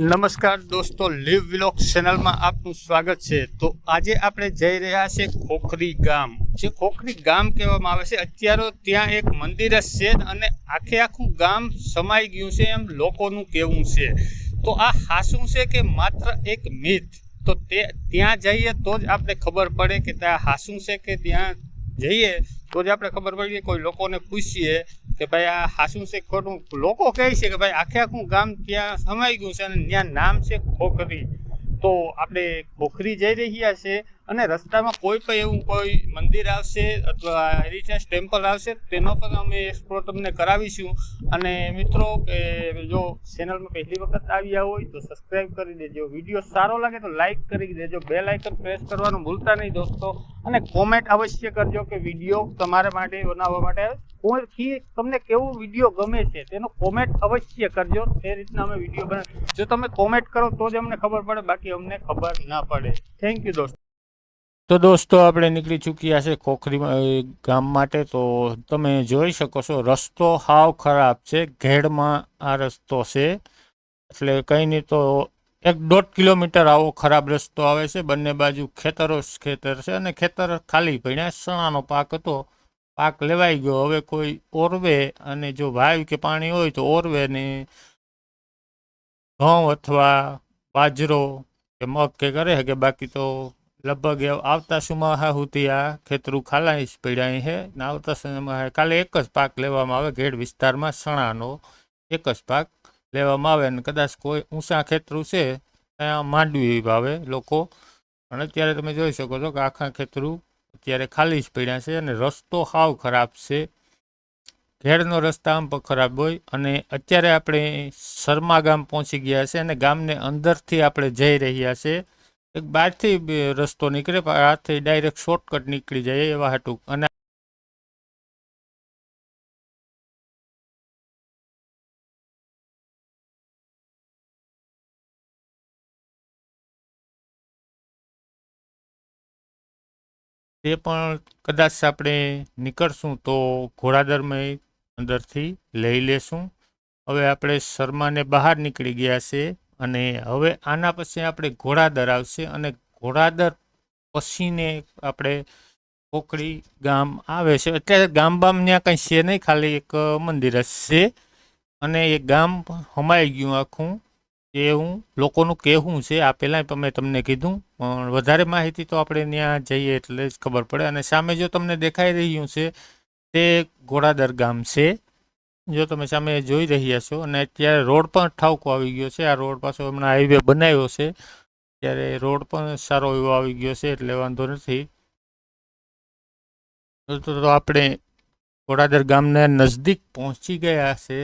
નમસ્કાર દોસ્તો લીવ વિલોક ચેનલમાં આપનું સ્વાગત છે. તો આજે આપણે જઈ રહ્યા છે ખોખરી ગામ. જે ખોખરી ગામ કહેવામાં આવે છે. અત્યારે ત્યાં એક મંદિર જ છે અને આખે આખું ગામ સમાઈ ગયું છે એમ લોકોનું કહેવું છે. તો આ હાસું છે કે માત્ર એક મિથ? તો તે ત્યાં જઈએ તો જ આપણે ખબર પડે કે ત્યાં હાસું છે કે ત્યાં જઈએ તો જ આપણે ખબર પડી કોઈ લોકોને પૂછીએ કે ભાઈ આ હાસું છે ખોટું. લોકો કહે છે કે ભાઈ આખે આખું ગામ ત્યાં સમાઈ ગયું છે અને ત્યાં નામ છે ખોખરી. તો આપણે ખોખરી જઈ રહ્યા છે અને રસ્તામાં કોઈ પણ એવું કોઈ મંદિર આવશે અથવા હેરિટેજ ટેમ્પલ આવશે તેનો પણ અમે એક્સપ્લોર તમને કરાવીશું. અને મિત્રો કે જો ચેનલમાં પહેલી વખત આવ્યા હોય તો સબસ્ક્રાઈબ કરી દેજો. વીડિયો સારો લાગે તો લાઈક કરી દેજો. બેલ આઇકન પ્રેસ કરવાનું ભૂલતા નહીં દોસ્તો. અને કોમેન્ટ અવશ્ય કરજો કે વીડિયો તમારા માટે બનાવવા માટે કોઈથી તમને કેવો વીડિયો ગમે છે, તેનો કોમેન્ટ અવશ્ય કરજો. તે રીતના અમે વીડિયો બના જો તમે કોમેન્ટ કરો તો જ અમને ખબર પડે, બાકી અમને ખબર ના પડે. થેન્ક યુ દોસ્તો. તો દોસ્તો, આપણે નીકળી ચૂક્યા છે ખોખરી ગામ માટે. તો તમે જોઈ શકો છો, રસ્તો હાવ ખરાબ છે. ઘેડમાં આ રસ્તો છે. એટલે કંઈ નહીં તો એક દોઢ કિલોમીટર આવો ખરાબ રસ્તો આવે છે. બંને બાજુ ખેતરો જ ખેતર છે અને ખેતર ખાલી પડ્યા ચણાનો પાક હતો. પાક લેવાઈ ગયો. હવે કોઈ ઓરવે અને જો વાયુ કે પાણી હોય તો ઓરવે ને ઘઉં અથવા બાજરો કે મગ કે કરે કે બાકી તો લગભગ આવતા સુમાહા સુધી આ ખેતરું ખાલાઈ જ પડ્યા છે ને આવતા સમયમાં કાલે એક જ પાક લેવામાં આવે, ઘેડ વિસ્તારમાં સણાનો એક જ પાક લેવામાં આવે અને કદાચ કોઈ ઊંચા ખેતરું છે, ત્યાં માંડવી વાવે લોકો. અને અત્યારે તમે જોઈ શકો છો કે આખા ખેતરું અત્યારે ખાલી જ પડ્યા છે અને રસ્તો હાવ ખરાબ છે. ઘેડનો રસ્તા આમ પણ ખરાબ હોય અને અત્યારે આપણે શર્મા ગામ પહોંચી ગયા છે અને ગામને અંદરથી આપણે જઈ રહ્યા છે. એક બહારથી રસ્તો નીકળે, પણ હાથથી ડાયરેક્ટ શોર્ટકટ નીકળી જાય એવા હાટું. અને તે પણ કદાચ આપણે નીકળશું તો ઘોડાદરમાં અંદરથી લઈ લેશું. હવે આપણે શર્માને બહાર નીકળી ગયા છે. અને હવે આના પછી આપણે ઘોડાદર આવશે અને ઘોડાદર પછીને આપણે પોખડી ગામ આવે છે. અત્યારે ગામ બામ ત્યાં કંઈ છે નહીં, ખાલી એક મંદિર જ છે. અને એ ગામ હમાઈ ગયું આખું. એ હું લોકોનું કહેવું છે, આ પહેલાં મેં તમને કીધું, પણ વધારે માહિતી તો આપણે ત્યાં જઈએ એટલે જ ખબર પડે. અને સામે જો તમને દેખાઈ રહ્યું છે, તે ઘોડાદર ગામ છે. જો તમે સામે જોઈ રહ્યા છો અને અત્યારે રોડ પણ ઠાવકો આવી ગયો છે. આ રોડ પાછો હમણાં હાઈવે બનાવ્યો છે. ત્યારે રોડ પણ સારો એવો આવી ગયો છે એટલે વાંધો નથી. તો આપણે ઘોડાદર ગામના નજદીક પહોંચી ગયા છે.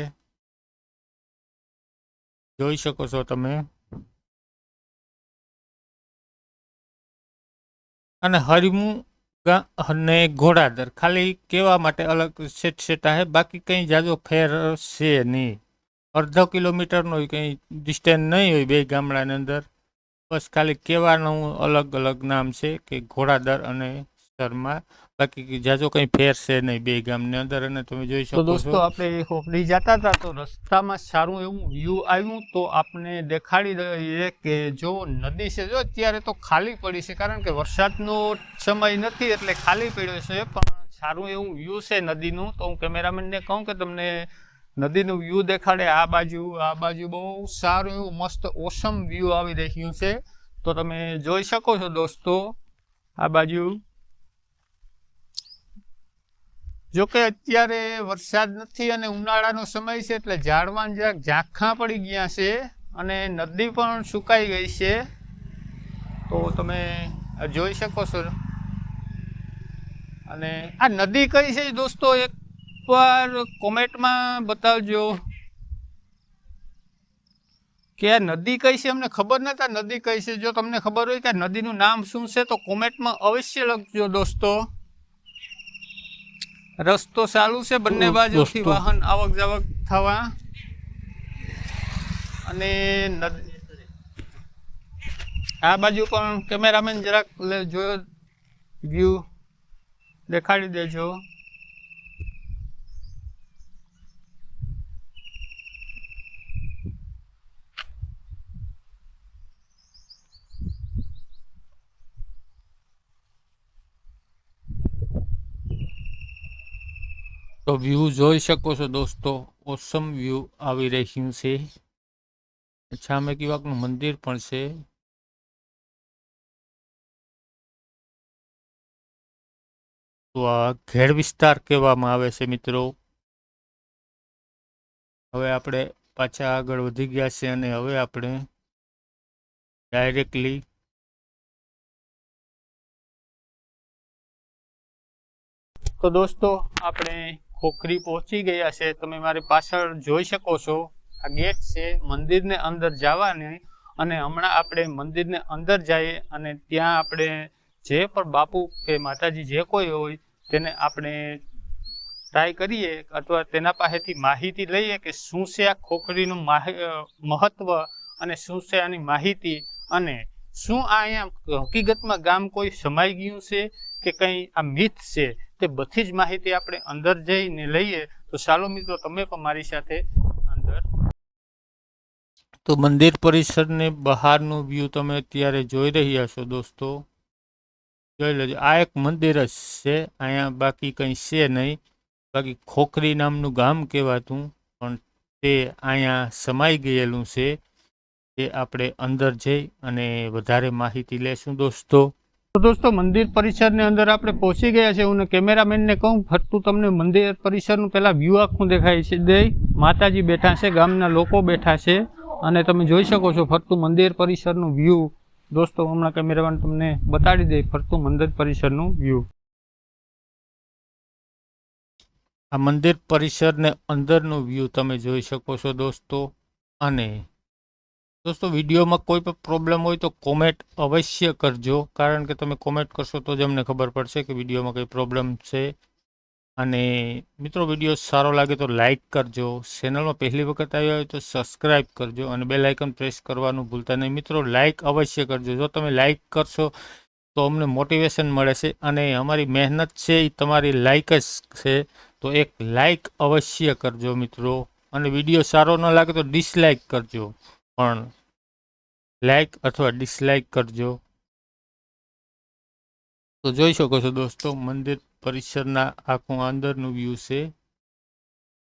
જોઈ શકો છો તમે. અને હરિમું અને ઘોડાદર ખાલી કેવા માટે અલગ સેટ સેટા હે, બાકી કંઈ જાજો ફેર છે નહીં. અડધો કિલોમીટરનો કંઈ ડિસ્ટન્સ નહીં હોય બે ગામડાની અંદર. બસ ખાલી કહેવાનું અલગ અલગ નામ છે કે ઘોડાદર અને શર્મા. બાકી જાજો કંઈ ફેર છે નહીં બે ગામની અંદર અને તમે જોઈ શકો દોસ્તો આપણે હોપડી જતા હતા તો રસ્તામાં સારું એવું વ્યૂ આવ્યું તો આપણે દેખાડી દઈએ કે જો નદી છે જો અત્યારે તો ખાલી પડી છે કારણ કે વરસાદનો સમય નથી એટલે ખાલી પડ્યો છે પણ સારું એવું વ્યૂ છે નદીનું. તો હું કેમેરામેનને કહું કે તમને નદીનું વ્યૂ દેખાડે. આ બાજુ આ બાજુ બહુ સારું એવું મસ્ત ઓસમ વ્યૂ આવી રહ્યું છે. તો તમે જોઈ શકો છો દોસ્તો આ બાજુ. જો કે અત્યારે વરસાદ નથી અને ઉનાળાનો સમય છે એટલે ઝાડવાન જરાક ઝાંખા પડી ગયા છે અને નદી પણ સુકાઈ ગઈ છે. તો તમે જોઈ શકો છો. અને આ નદી કઈ છે દોસ્તો? એક વાર કોમેન્ટમાં બતાવજો કે આ નદી કઈ છે? અમને ખબર નથી આ નદી કઈ છે. જો તમને ખબર હોય કે આ નદીનું નામ શું છે તો કોમેન્ટમાં અવશ્ય લખજો દોસ્તો. રસ્તો ચાલુ છે બંને બાજુથી વાહન આવક જાવક થવા. અને નદ- આ બાજુ પણ કેમેરામેન જરાક જોયો વ્યૂ દેખાડી દેજો. તો વ્યૂ જોઈ શકો છો દોસ્તો. ઓસમ વ્યૂ આવી રહ્યું છે. સામે કિવાકનું મંદિર પણ છે. તો આ ઘેર વિસ્તાર કહેવામાં આવે છે મિત્રો. હવે આપણે પાછા આગળ વધી ગયા છે અને હવે આપણે ડાયરેક્ટલી તો દોસ્તો, આપણે ખોખરી પહોંચી ગયા છે. તમે મારી પાછળ જોઈ શકો છો. આ ગેટ છે મંદિરને અંદર જવાની અને હમણાં આપણે મંદિરને અંદર જઈએ અને ત્યાં આપણે જે પણ બાપુ કે માતાજી જે કોઈ હોય તેને આપણે ટ્રાય કરીએ અથવા તેના પાસેથી માહિતી લઈએ કે શું છે આ ખોખરીનું મહત્વ અને શું છે આની માહિતી અને શું આ અહીંયા હકીકતમાં ગામ કોઈ સમાઈ ગયું છે કે કંઈ આ મિથ છે? તે બધી જ માહિતી આપણે અંદર જઈને લઈએ, તો ચાલો મિત્રો, તમે પણ મારી સાથે અંદર તો મંદિર પરિસરની બહારનું વ્યૂ તમે અત્યારે જોઈ રહ્યા છો દોસ્તો. જોઈ લેજો, આ એક મંદિર જ છે, અહીંયા બાકી કંઈ છે નહીં. બાકી ખોખરી નામનું ગામ કહેવાતું, પણ તે અહીંયા સમાઈ ગયેલું છે. તે આપણે અંદર જઈ અને વધારે માહિતી લેશું દોસ્તો. તો દોસ્તો, મંદિર પરિસરની અંદર આપણે પહોંચી ગયા છે હું કેમેરામેનને કહું, ફરતું તમને મંદિર પરિસરનું પહેલા વ્યૂ આખું દેખાય છે. દે, માતાજી બેઠા છે, ગામના લોકો બેઠા છે. અને તમે જોઈ શકો છો ફરતું મંદિર પરિસરનું વ્યૂ દોસ્તો હમણાં કેમેરામેન તમને બતાડી દે ફરતું મંદિર પરિસરનું વ્યૂ આ મંદિર પરિસરને અંદરનું વ્યૂ તમે જોઈ શકો છો દોસ્તો. અને દોસ્તો, વિડીયોમાં કોઈ પણ પ્રોબ્લેમ હોય તો કોમેન્ટ અવશ્ય કરજો. કારણ કે તમે કોમેન્ટ કરશો તો જ અમને ખબર પડશે કે વિડીયોમાં કંઈ પ્રોબ્લેમ છે. અને મિત્રો, વીડિયો સારો લાગે તો લાઈક કરજો. ચેનલમાં પહેલી વખત આવ્યા હોય તો સબસ્ક્રાઈબ કરજો અને બેલ આઇકન પ્રેસ કરવાનું ભૂલતા નહીં. મિત્રો લાઈક અવશ્ય કરજો. જો તમે લાઈક કરશો તો અમને મોટિવેશન મળે છે અને અમારી મહેનત છે એ તમારી લાઈક જ છે. તો એક લાઈક અવશ્ય કરજો મિત્રો. અને વીડિયો સારો ન લાગે તો ડિસલાઇક કરજો. પણ લાઈક અથવા ડિસલાઈક કરજો. તો જોઈ શકો છો દોસ્તો, મંદિર પરિસરના આખું અંદરનું વ્યૂ છે.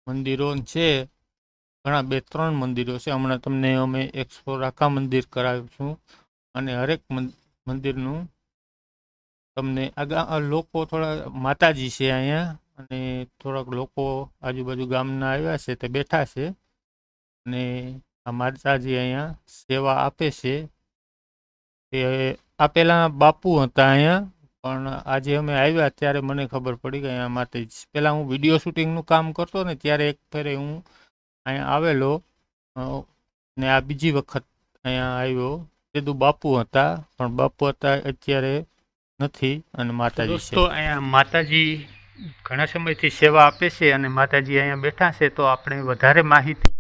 મંદિરો છે, ઘણા બે ત્રણ મંદિરો છે. હમણાં તમને અમે એક્સપ્લોર આખા મંદિર કરાવીશું અને હરેક મંદિરનું તમને આગા લોકો થોડા માતાજી છે અહીંયા અને થોડાક લોકો આજુબાજુ ગામના આવ્યા છે, તે બેઠા છે અને આ માતાજી અહીંયા સેવા આપે છે તે આ પહેલાં બાપુ હતા અહીંયા, પણ આજે અમે આવ્યા ત્યારે મને ખબર પડી કે અહીંયા માતાજી પહેલાં હું વીડિયો શૂટિંગનું કામ કરતો ને ત્યારે એક ફેરે હું અહીંયા આવેલો ને આ બીજી વખત અહીંયા આવ્યો. કીધું બાપુ હતા, પણ બાપુ હતા અત્યારે નથી અને માતાજી દોસ્તો, અહીંયા માતાજી ઘણા સમયથી સેવા આપે છે અને માતાજી અહીંયા બેઠા છે, તો આપણે વધારે માહિતી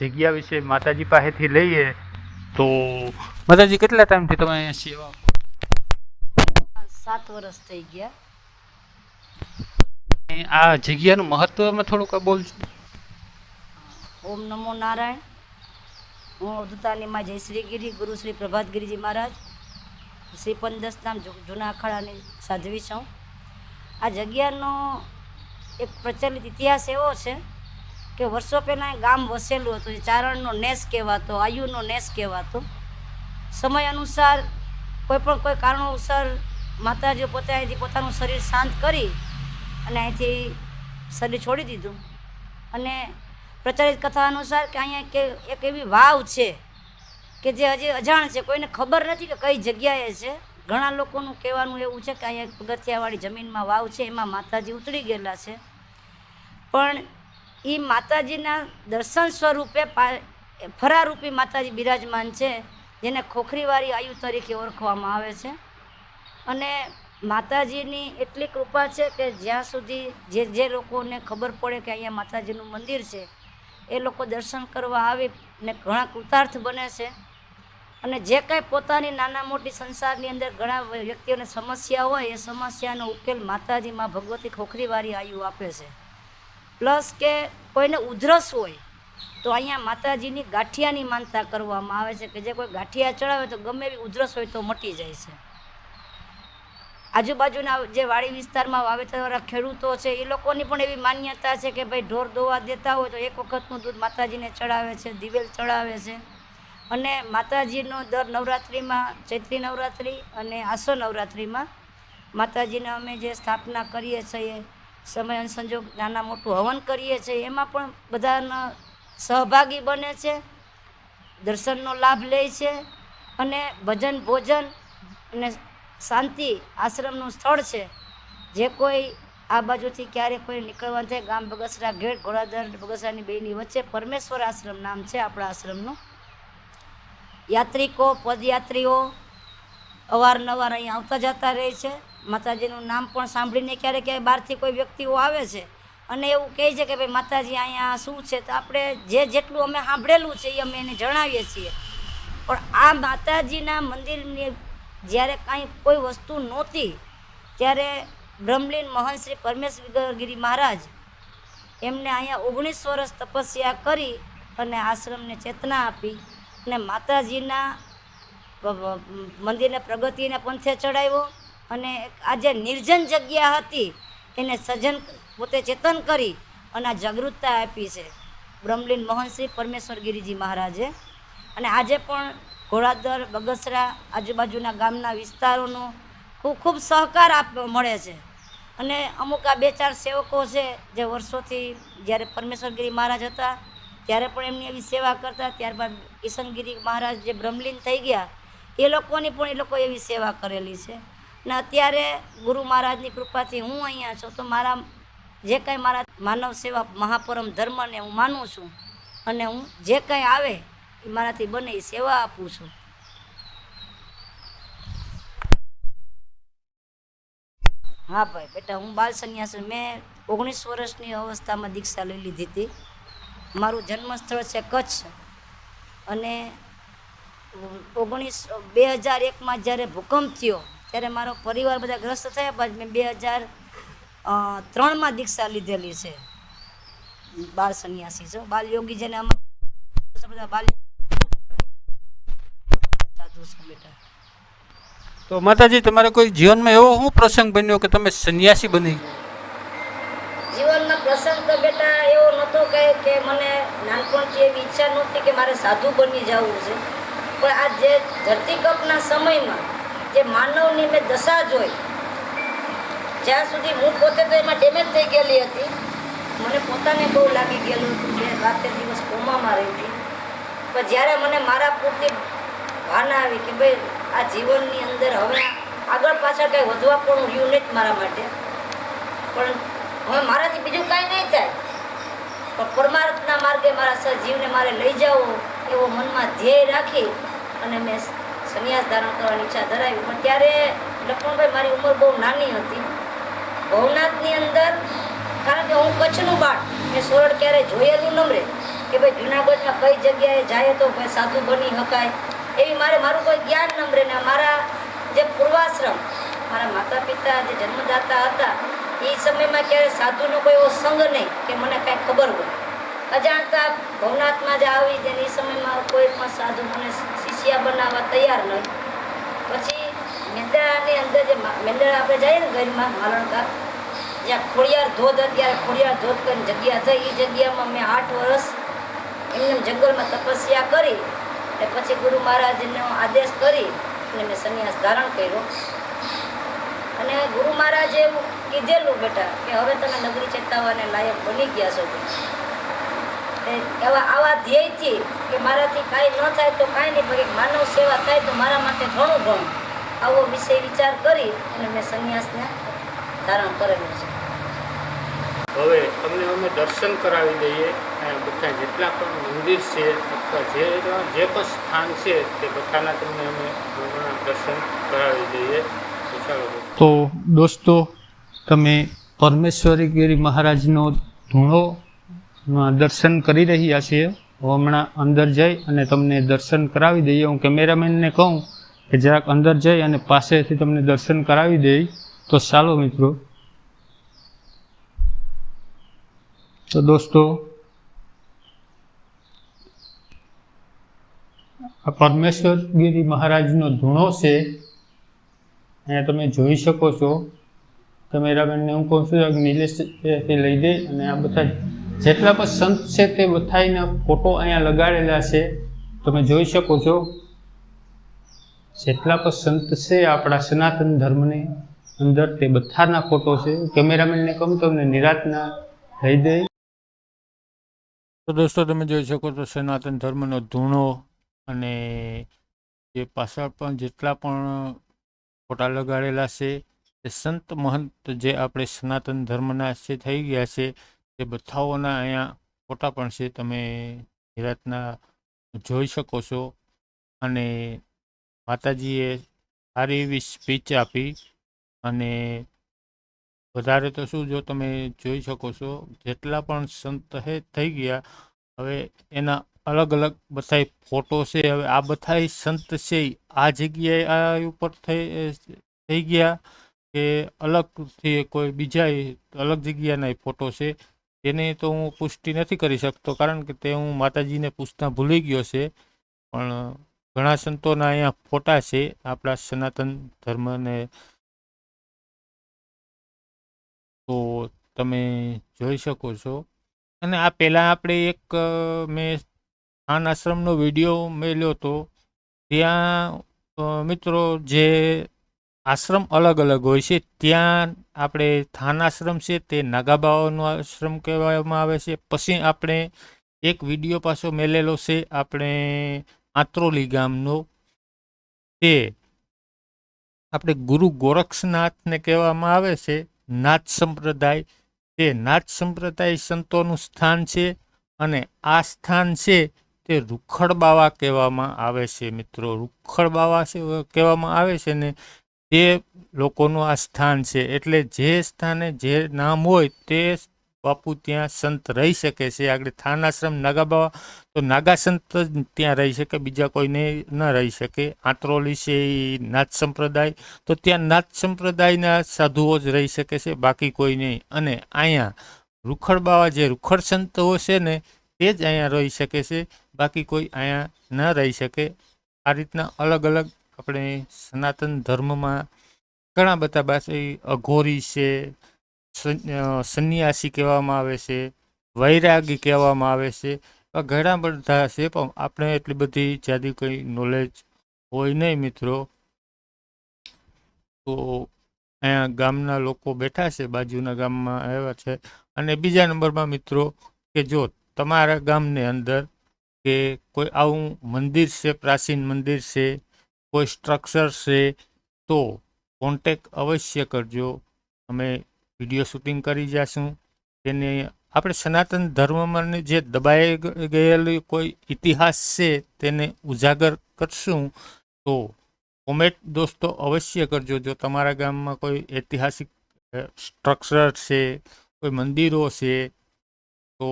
જગ્યા વિશે માતાજી પાસેથી લઈએ તો માતાજી કેટલા ટાઈમથી તમે અહીંયા સેવા આપો? સાત વર્ષ થઈ ગયા. આ જગ્યાનું મહત્વમાં થોડુંક બોલજો. ઓમ નમો નારાયણ. હું અવધુતાલીમાં જય શ્રી ગિરી ગુરુ શ્રી પ્રભાતગીરીજી મહારાજ. શ્રી પંદસ નામ જૂના અખાડાની સાધવી છું. આ જગ્યાનો એક પ્રચલિત ઇતિહાસ એવો છે કે વર્ષો પહેલાં એ ગામ વસેલું હતું, એ ચારણનો નેસ કહેવાતો, આયુનો નેસ કહેવાતો. સમય અનુસાર કોઈ પણ કોઈ કારણોસર માતાજીઓ પોતે અહીંથી પોતાનું શરીર શાંત કરી અને અહીંથી શરીર છોડી દીધું. અને પ્રચલિત કથા અનુસાર કે અહીંયા કે એક એવી વાવ છે કે જે હજી અજાણ છે, કોઈને ખબર નથી કે કઈ જગ્યાએ છે. ઘણા લોકોનું કહેવાનું એવું છે કે અહીંયા પગથિયાવાળી જમીનમાં વાવ છે, એમાં માતાજી ઉતરી ગયેલા છે. પણ એ માતાજીના દર્શન સ્વરૂપે ફરારૂપી માતાજી બિરાજમાન છે, જેને ખોખરીવાળી આયુ તરીકે ઓળખવામાં આવે છે. અને માતાજીની એટલી કૃપા છે કે જ્યાં સુધી જે જે લોકોને ખબર પડે કે અહીંયા માતાજીનું મંદિર છે, એ લોકો દર્શન કરવા આવી ને ઘણા કૃતાર્થ બને છે. અને જે કાંઈ પોતાની નાના મોટી સંસારની અંદર ઘણા વ્યક્તિઓને સમસ્યા હોય, એ સમસ્યાનો ઉકેલ માતાજી માં ભગવતી ખોખરીવાળી આયુ આપે છે. પ્લસ કે કોઈને ઉધરસ હોય, તો અહીંયા માતાજીની ગાંઠિયાની માનતા કરવામાં આવે છે કે જે કોઈ ગાંઠિયા ચડાવે તો ગમે એવી ઉધરસ હોય તો મટી જાય છે. આજુબાજુના જે વાડી વિસ્તારમાં વાવેતરવાળા ખેડૂતો છે, એ લોકોની પણ એવી માન્યતા છે કે ભાઈ ઢોર દોવા દેતા હોય તો એક વખતનું દૂધ માતાજીને ચડાવે છે, દિવેલ ચડાવે છે. અને માતાજીનો દર નવરાત્રિમાં, ચૈત્રી નવરાત્રિ અને આસો નવરાત્રિમાં માતાજીને અમે જે સ્થાપના કરીએ છીએ સમય અને સંજોગ નાના મોટું હવન કરીએ છીએ એમાં પણ બધાના સહભાગી બને છે, દર્શનનો લાભ લે છે અને ભજન, ભોજન અને શાંતિ આશ્રમનું સ્થળ છે. જે કોઈ આ બાજુથી ક્યારેય કોઈ નીકળવાનું થાય ગામ બગસરા ગેટ ઘોડાદર બગસરાની બેની વચ્ચે પરમેશ્વર આશ્રમ નામ છે આપણા આશ્રમનું. યાત્રિકો, પદયાત્રીઓ અવારનવાર અહીં આવતા જતા રહે છે. માતાજીનું નામ પણ સાંભળીને ક્યારેક ક્યારેક બહારથી કોઈ વ્યક્તિઓ આવે છે અને એવું કહે છે કે ભાઈ, માતાજી, અહીંયા શું છે? તો આપણે જે જેટલું અમે સાંભળેલું છે એ અમે એને જણાવીએ છીએ. પણ આ માતાજીના મંદિરની જ્યારે કાંઈ કોઈ વસ્તુ નહોતી, ત્યારે બ્રહ્મલીન મહંત શ્રી પરમેશ્વરગીરી મહારાજ એમને અહીંયા ઓગણીસ વર્ષ તપસ્યા કરી અને આશ્રમને ચેતના આપી અને માતાજીના મંદિરને પ્રગતિના પંથે ચડાવ્યો. અને આ જે નિર્જન જગ્યા હતી, એને સજન પોતે ચેતન કરી અને જાગૃતતા આપી છે. બ્રહ્મલીન મોહનસિંહ પરમેશ્વર ગિરિજી મહારાજે. અને આજે પણ ઘોડાદર, બગસરા આજુબાજુના ગામના વિસ્તારોનો ખૂબ ખૂબ સહકાર આપ મળે છે. અને અમુક આ બે ચાર સેવકો છે, જે વર્ષોથી જ્યારે પરમેશ્વરગીરી મહારાજ હતા, ત્યારે પણ એમની એવી સેવા કરતા, ત્યારબાદ કિશનગીરી મહારાજ જે બ્રહ્મલીન થઈ ગયા, એ લોકોની પણ એ લોકો એવી સેવા કરેલી છે. અને અત્યારે ગુરુ મહારાજની કૃપાથી હું અહીંયા છું. તો મારા જે કાંઈ મારા માનવ સેવા મહાપરમ ધર્મને હું માનું છું અને હું જે કાંઈ આવે એ મારાથી બને એ સેવા આપું છું. હા ભાઈ, બેટા હું બાલ સંન્યાસી. મેં ઓગણીસ વર્ષની અવસ્થામાં દીક્ષા લઈ લીધી હતી. મારું જન્મસ્થળ છે કચ્છ. અને ઓગણીસ, બે હજાર એકમાં જ્યારે ભૂકંપ થયો ત્યારે મારો પરિવાર બધા ગ્રસ્ત થયા બાદ મેં બે હજાર ત્રણમાં દીક્ષા લીધેલી છે. બાળ સંન્યાસી છો. બાલ યોગી જેને અમારા બધા બાલ સાધુ છે બેટા. તો માતાજી તમારે કોઈ જીવનમાં એવો શું પ્રસંગ બન્યો કે તમે સંન્યાસી બની જીવનમાં પ્રસંગ તો બેટા એવો નહોતો કે કે મને નાનપણથી એવી ઈચ્છા નહોતી કે મારે સાધુ બની જવું છે. પણ આ જે ધરતીકપના સમયમાં જે માનવની મેં દશા જોઈ જ્યાં સુધી હું પોતે તો એમાં ડેમેજ થઈ ગયેલી હતી. મને પોતાને બહુ લાગી ગયેલું હતું. મેં રાતે દિવસ કોમામાં રહી હતી. પણ જ્યારે મને મારા પૂરતી ભાના આવી કે ભાઈ, આ જીવનની અંદર હવે આગળ પાછળ કંઈ વધવા પણ રહ્યું નહીં મારા માટે. પણ હવે મારાથી બીજું કાંઈ નહીં થાય. પણ પરમાર્થના માર્ગે મારા સજીવને મારે લઈ જવો એવો મનમાં ધ્યેય રાખી અને મેં સંન્યાસ ધારણ કરવાની ઈચ્છા ધરાવી. પણ ત્યારે લક્ષ્મણભાઈ મારી ઉંમર બહુ નાની હતી. ભવનાથની અંદર, કારણ કે હું કચ્છનું બાળ, મેં સોરઠ ક્યારેય જોયેલું નમરે કે ભાઈ જુનાગઢમાં કઈ જગ્યાએ જાય તો ભાઈ સાધુ બની શકાય. એવી મારે, મારું કોઈ જ્ઞાન નમરે ને મારા જે પૂર્વાશ્રમ, મારા માતા પિતા જે જન્મદાતા હતા, એ સમયમાં ક્યારે સાધુનો કોઈ એવો સંગ નહીં કે મને કાંઈ ખબર હોય. અજાણતા ભવનાથમાં જ આવી જેને એ સમયમાં કોઈ પણ સાધુ મને શિષ્યા બનાવવા તૈયાર નહીં પછી મેંદડાની અંદર જે મેંદડા આપણે જઈએ ને ઘરમાં માલણકા, જ્યાં ખોડિયાર ધોધ અત્યારે ખોડિયાર ધોધ કરીને જગ્યા થઈ એ જગ્યામાં મેં આઠ વર્ષ એમને જંગલમાં તપસ્યા કરી અને પછી ગુરુ મહારાજનો આદેશ કરી અને મેં સંન્યાસ ધારણ કર્યો. અને ગુરુ મહારાજે એવું કીધેલું બેટા કે હવે તમે નગરી ચેતાવાને લાયક બની ગયા છો. એવા આવા ધ્યેયથી કે મારાથી કાંઈ ન થાય તો કાંઈ નહીં પણ માનવ સેવા થાય તો મારા માટે ઘણું ઘણું. આવો વિષય વિચાર કરી અને મેં સંન્યાસને ધારણ કરેલું છે. હવે તમને અમે દર્શન કરાવી દઈએ અને બધા જેટલા પણ મંદિર છે અથવા જે જે પણ સ્થાન છે તે બધાના તમને અમે દર્શન કરાવી દઈએ. તો તો દોસ્તો તમે પરમેશ્વરી ગિરી મહારાજનો ધૂણો દર્શન કરી રહ્યા છીએ. હમણાં અંદર જઈ અને તમને દર્શન કરાવી દઈએ. હું કેમેરામેનને કહું કે જરાક અંદર જઈ અને પાસેથી તમને દર્શન કરાવી દઈ. તો ચાલો મિત્રો. તો દોસ્તો, આ પરમેશ્વરગીરી મહારાજનો ધૂણો છે. અહીંયા તમે જોઈ શકો છો. કેમેરામેનને હું કહું છું કે નિલેશ લઈ દઈ અને આ બધા જેટલા પણ સંત છે તે બધાના ફોટો અહીંયા લગાડેલા છે. તમે જોઈ શકો છો. જેટલા પણ સંત છે આપણા સનાતન ધર્મની અંદર તે બધાના ફોટો છે. કેમેરામેનને કહું તમને નિરાતના થઈ દે. તો દોસ્તો, તમે જોઈ શકો તો સનાતન ધર્મનો ધૂણો અને જે પાછળ પણ જેટલા પણ ફોટા લગાડેલા છે સંત મહંત જે આપણે સનાતન ધર્મના છે, થઈ ગયા છે એ બધાઓના અહીંયા ફોટા પણ છે, તમે નિરાતના જોઈ શકો છો. અને માતાજીએ સારી એવી સ્પીચ આપી અને વધારે તો શું જો તમે જોઈ શકો છો, જેટલા પણ સંત હે થઈ ગયા, હવે એના અલગ અલગ બધા ફોટો છે, હવે આ બધા સંત છે, આ જગ્યાએ આ ઉપર થઈ થઈ ગયા કે અલગથી કોઈ બીજા અલગ જગ્યાના ફોટો છે. તેની તો હું પુષ્ટિ નથી કરી શકતો, કારણ કે તે હું માતાજીને પૂછતા ભૂલી ગયો છે. પણ ઘણા સંતોના અહીંયા ફોટા છે, આપણા સનાતન ધર્મને. તો તમે જોઈ શકો છો. અને આ પહેલાં આપણે એક, મેં સ્થાન આશ્રમનો વીડિયો મેળ્યો હતો. ત્યાં મિત્રો જે આશ્રમ અલગ અલગ હોય છે. ત્યાં આપણે થાન આશ્રમ છે, તે નાગાબાવાનો આશ્રમ કહેવામાં આવે છે. પછી આપણે એક વીડિયો પાછો મેલેલો છે, આપણે આંત્રોલી ગામનો. તે આપણે ગુરુ ગોરક્ષનાથને કહેવામાં આવે છે, નાથ સંપ્રદાય. તે નાથ સંપ્રદાય સંતોનું સ્થાન છે અને આ સ્થાન છે તે રૂખડ બાવા કહેવામાં આવે છે મિત્રો. રૂખડ બાવા છે કહેવામાં આવે છે ને તે લોકોનું આ સ્થાન છે, એટલે જે સ્થાને જે નામ હોય તે બાપુ ત્યાં સંત રહી શકે છે. આગળ થાનાશ્રમ નાગાબાવા, તો નાગા સંત જ ત્યાં રહી શકે, બીજા કોઈને ન રહી શકે. આંતરોલી છે એ નાથ સંપ્રદાય, તો ત્યાં નાથ સંપ્રદાયના સાધુઓ જ રહી શકે છે, બાકી કોઈ નહીં. અને અહીંયા રૂખડ બાવા જે રૂખડ સંતો છે ને, તે જ અહીંયા રહી શકે છે, બાકી કોઈ અહીંયા ન રહી શકે. આ રીતના અલગ અલગ આપણે સનાતન ધર્મમાં ઘણા બધા પાસે અઘોરી છે, સન- સંન્યાસી કહેવામાં આવે છે, વૈરાગી કહેવામાં આવે છે એવા ઘણા બધા છે, પણ આપણે એટલી બધી જ્યાદી કંઈ નોલેજ હોય નહીં મિત્રો. તો અહીંયા ગામના લોકો બેઠા છે, બાજુના ગામમાં આવ્યા છે. અને બીજા નંબરમાં મિત્રો કે જો તમારા ગામની અંદર કે કોઈ આવું મંદિર છે, પ્રાચીન મંદિર છે કોઈ સ્ટ્રક્ચર છે તો કોન્ટેક અવશ્ય કરજો. અમે વીડિયો શૂટિંગ કરી જશું. તેને આપણે સનાતન ધર્મમાં જે દબાઈ ગયેલી કોઈ ઇતિહાસ છે તેને ઉજાગર કરશું. તો કોમેન્ટ દોસ્તો અવશ્ય કરજો. જો તમારા ગામમાં કોઈ ઐતિહાસિક સ્ટ્રક્ચર છે, કોઈ મંદિરો છે, તો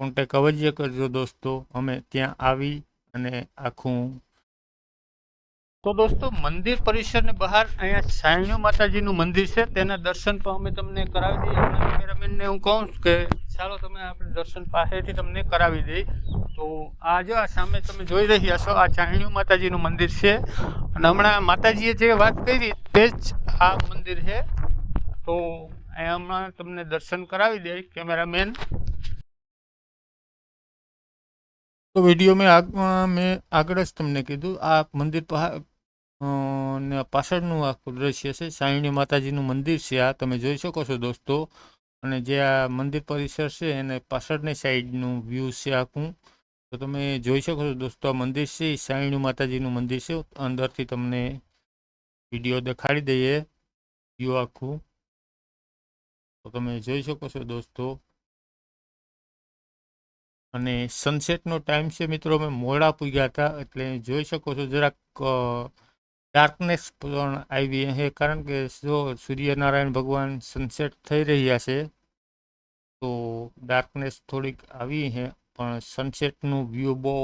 કોન્ટેક અવશ્ય કરજો દોસ્તો. અમે ત્યાં આવી અને આખું તો દોસ્તો, મંદિર પરિસરની બહાર અહીંયા સાયણુ માતાજીનું મંદિર છે. તેના દર્શન પણ અમે તમને કરાવી દઈએ. કેમેરામેનને હું કહું કે ચાલો તમે આપણે દર્શન પાસેથી તમને કરાવી દઈ તો આ જો, આ સામે તમે જોઈ રહ્યા છો, આ ચાયણુ માતાજીનું મંદિર છે. અને હમણાં માતાજીએ જે વાત કરી તે જ આ મંદિર છે. તો અહીંયા હમણાં તમને દર્શન કરાવી દઈએ કેમેરામેન. તો વીડિયો મેં મેં આગળ જ તમને કીધું, આ મંદિર ને પાછળનું આખું દ્રશ્ય છે સાયણી માતાજીનું મંદિર છે આ, તમે જોઈ શકો છો દોસ્તો. અને જે આ મંદિર પરિસર છે એને પાછળની સાઈડનું વ્યૂ છે આખું. તો તમે જોઈ શકો છો દોસ્તો, આ મંદિર છે સાયણી માતાજીનું મંદિર છે. અંદરથી તમને વીડિયો દેખાડી દઈએ વ્યૂ આખું. તો તમે જોઈ શકો છો દોસ્તો. અને સનસેટનો ટાઈમ છે મિત્રો, અમે મોડા પૂગ્યા હતા, એટલે જોઈ શકો છો જરાક ડાર્કનેસ પણ આવી છે કારણ કે જો સૂર્યનારાયણ ભગવાન સનસેટ થઈ રહ્યા છે, તો ડાર્કનેસ થોડીક આવી છે પણ સનસેટનું વ્યૂ બહુ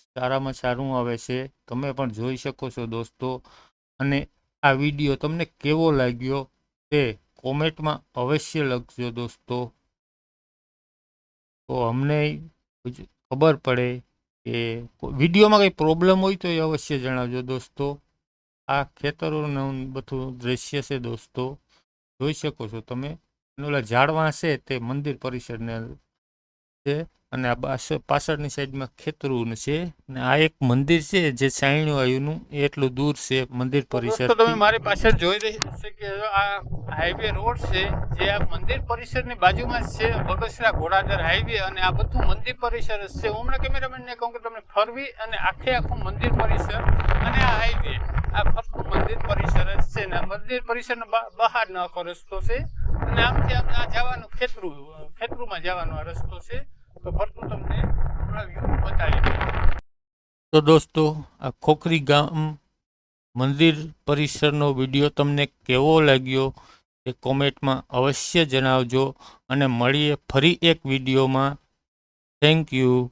સારામાં સારું આવે છે. તમે પણ જોઈ શકો છો દોસ્તો. અને આ વીડિયો તમને કેવો લાગ્યો તે કોમેન્ટમાં અવશ્ય લખજો દોસ્તો. તો અમને ખબર પડે કે વિડીયોમાં કંઈ પ્રોબ્લેમ હોય તો એ અવશ્ય જણાવજો દોસ્તો. આ ખેતરોનું બધું દ્રશ્ય છે દોસ્તો. જોઈ શકો છો તમે. ઓલા ઝાડવા છે તે મંદિર પરિસરને છે અને આ પાછ- પાછળની સાઈડમાં ખેતરું છે. અને આ એક મંદિર છે જે સાયણું આવ્યું એટલું દૂર છે મંદિર પરિસર તમે મારી પાછળ જોઈ રહી છે કે આ હાઈવે રોડ છે જે આ મંદિર પરિસરની બાજુમાં જ છે બગસરા ઘોડાદર હાઈવે અને આ બધું મંદિર પરિસર જ છે. હું હમણાં કેમેરામેનને કહું કે તમને ફરવી અને આખે આખું મંદિર પરિસર અને આ હાઈવે. આ ફરતું મંદિર પરિસર જ છે ને મંદિર પરિસરનો બહાર બહારનો આખો રસ્તો છે. અને આમથી આમ આ જવાનું ખેતરું, ખેતરુમાં જવાનો આ રસ્તો છે. તો ફરતું તમને બતાવી. તો દોસ્તો, આ ખોખરી ગામ મંદિર પરિસરનો વીડિયો તમને કેવો લાગ્યો એ કોમેન્ટમાં અવશ્ય જણાવજો. અને મળીએ ફરી એક વિડીયોમાં. Thank you